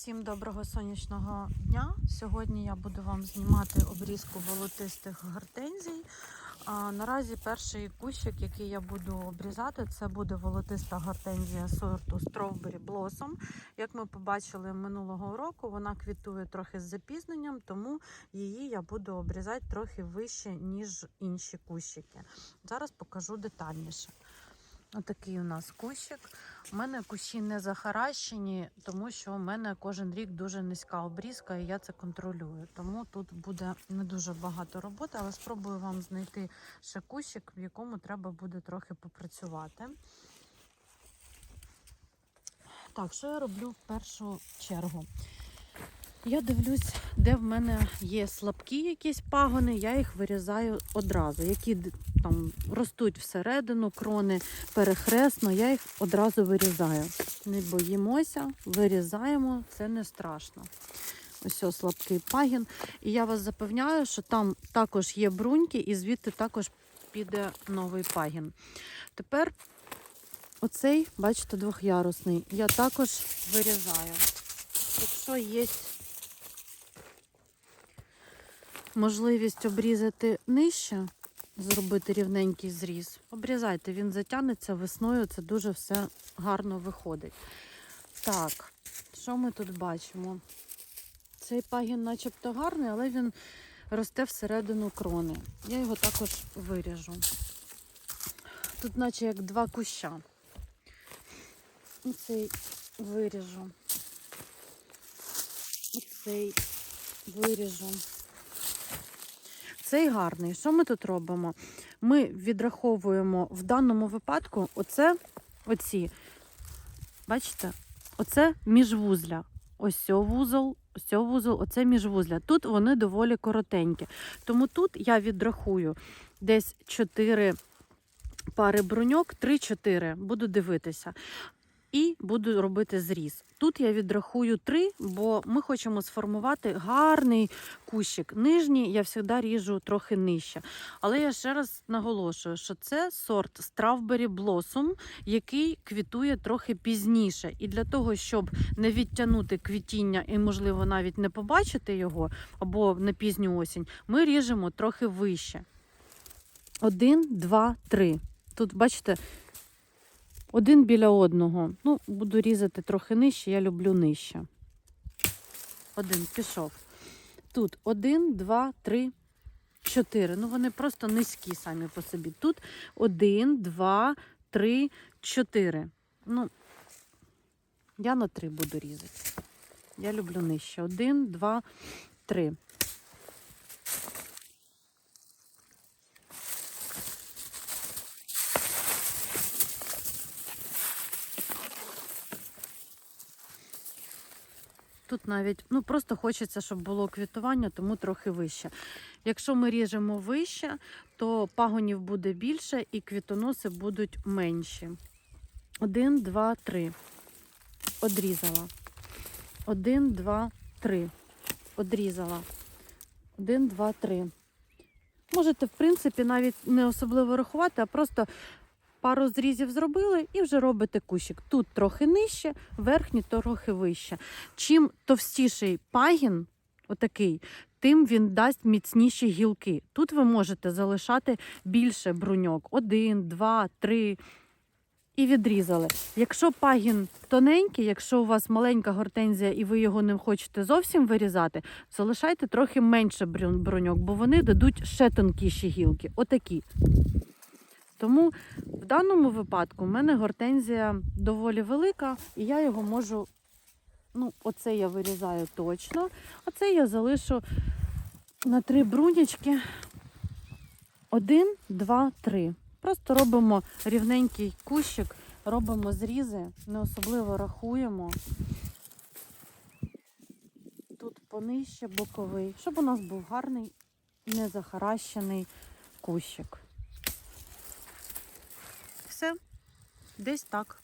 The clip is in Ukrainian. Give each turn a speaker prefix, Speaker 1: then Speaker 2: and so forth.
Speaker 1: Всім доброго сонячного дня. Сьогодні я буду вам знімати обрізку волотистих гортензій. А, наразі перший кущик, який я буду обрізати, це буде волотиста гортензія сорту Strawberry Blossom. Як ми побачили минулого року, вона квітує трохи з запізненням, тому її я буду обрізати трохи вище, ніж інші кущики. Зараз покажу детальніше. Отакий у нас кущик. У мене кущі не захаращені, тому що у мене кожен рік дуже низька обрізка, і я це контролюю. Тому тут буде не дуже багато роботи, але спробую вам знайти ще кущик, в якому треба буде трохи попрацювати. Так, що я роблю в першу чергу? Я дивлюсь, де в мене є слабкі якісь пагони, я їх вирізаю одразу. Які там ростуть всередину, крони перехресно, я їх одразу вирізаю. Не боїмося, вирізаємо, це не страшно. Ось слабкий пагін. І я вас запевняю, що там також є бруньки, і звідти також піде новий пагін. Тепер оцей, бачите, двохярусний, я також вирізаю. Якщо є можливість обрізати нижче, зробити рівненький зріз, обрізайте, він затягнеться весною, це дуже все гарно виходить. Так, що ми тут бачимо? Цей пагін начебто гарний, але він росте всередину крони. Я його також виріжу. Тут, наче як два куща. Оцей виріжу. Оцей виріжу. Цей гарний. Що ми тут робимо? Ми відраховуємо в даному випадку оце, оці, бачите, оце міжвузля. Ось цього вузол, ось цього вузол, оце міжвузля. Тут вони доволі коротенькі. Тому тут я відрахую десь 4 пари бруньок, 3-4, буду дивитися. І буду робити зріз. Тут я відрахую 3, бо ми хочемо сформувати гарний кущик. Нижній я завжди ріжу трохи нижче. Але я ще раз наголошую, що це сорт Strawberry Blossom, який квітує трохи пізніше. І для того, щоб не відтягнути квітіння і, можливо, навіть не побачити його або на пізню осінь, ми ріжемо трохи вище. Один, два, три. Тут, бачите, один біля одного. Ну, буду різати трохи нижче, я люблю нижче. Один пішов. Тут один, два, три, чотири. Ну, вони просто низькі самі по собі. Тут один, два, три, чотири. Ну, я на три буду різати. Я люблю нижче. Один, два, три. Тут навіть ну просто хочеться, щоб було квітування, тому трохи вище. Якщо ми ріжемо вище, то пагонів буде більше і квітоноси будуть менші. Один, два, три. Одрізала. Один, два, три. Одрізала. Один, два, три. Можете, в принципі, навіть не особливо рахувати, а просто пару зрізів зробили і вже робите кущик. Тут трохи нижче, верхній трохи вище. Чим товстіший пагін, отакий, тим він дасть міцніші гілки. Тут ви можете залишати більше бруньок: один, два, три. І відрізали. Якщо пагін тоненький, якщо у вас маленька гортензія і ви його не хочете зовсім вирізати, залишайте трохи менше бруньок, бо вони дадуть ще тонкіші гілки. Отакі. Тому в даному випадку в мене гортензія доволі велика, і я його можу. Ну, оце я вирізаю точно, а це я залишу на три брунячки. Один, два, три. Просто робимо рівненький кущик, робимо зрізи, не особливо рахуємо. Тут понижче боковий, щоб у нас був гарний, незахаращений кущик. Все, десь так.